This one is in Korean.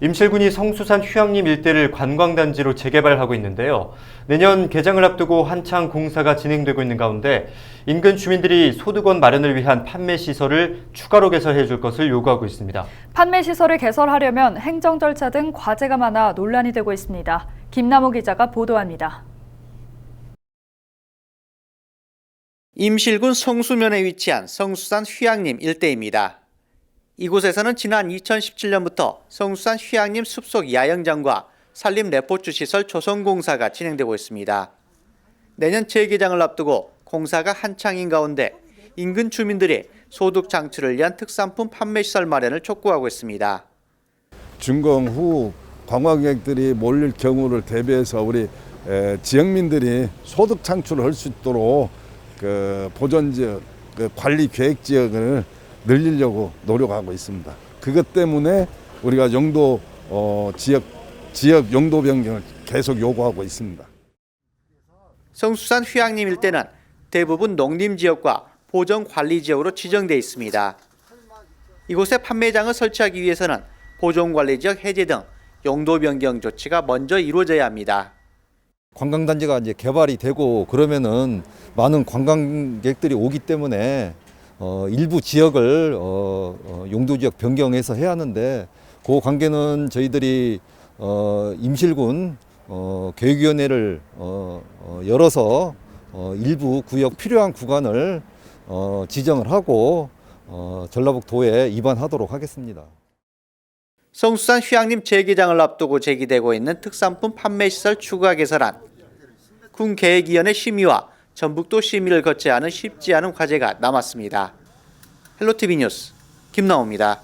임실군이 성수산 휴양림 일대를 관광단지로 재개발하고 있는데요. 내년 개장을 앞두고 한창 공사가 진행되고 있는 가운데 인근 주민들이 소득원 마련을 위한 판매 시설을 추가로 개설해 줄 것을 요구하고 있습니다. 판매 시설을 개설하려면 행정 절차 등 과제가 많아 논란이 되고 있습니다. 김남호 기자가 보도합니다. 임실군 성수면에 위치한 성수산 휴양림 일대입니다. 이곳에서는 지난 2017년부터 성수산 휴양림 숲속 야영장과 산림 레포츠 시설 조성 공사가 진행되고 있습니다. 내년 재개장을 앞두고 공사가 한창인 가운데 인근 주민들이 소득 창출을 위한 특산품 판매 시설 마련을 촉구하고 있습니다. 준공 후 관광객들이 몰릴 경우를 대비해서 우리 에, 지역민들이 소득 창출을 할 수 있도록 그 보존 지역, 그 관리 계획 지역을 늘리려고 노력하고 있습니다. 그것 때문에 우리가 용도 어, 지역 지역 용도 변경을 계속 요구하고 있습니다. 성수산 휴양림 일대는 대부분 농림 지역과 보정 관리 지역으로 지정돼 있습니다. 이곳에 판매장을 설치하기 위해서는 보존 관리 지역 해제 등 용도 변경 조치가 먼저 이루어져야 합니다. 관광단지가 이제 개발이 되고 그러면은 많은 관광객들이 오기 때문에 어, 일부 지역을 어, 어, 용도 지역 변경해서 해야 하는데 그 관계는 저희들이 어, 임실군 어, 계획위원회를 어, 어, 열어서 어, 일부 구역 필요한 구간을 어, 지정을 하고 어, 전라북도에 입안하도록 하겠습니다. 성수산 휴양림 재개장을 앞두고 제기되고 있는 특산품 판매 시설 추가 개설안. 군 계획위원회 심의와 전북도 심의를 거쳐야 하는 쉽지 않은 과제가 남았습니다. 헬로티비 뉴스 김나옵니다.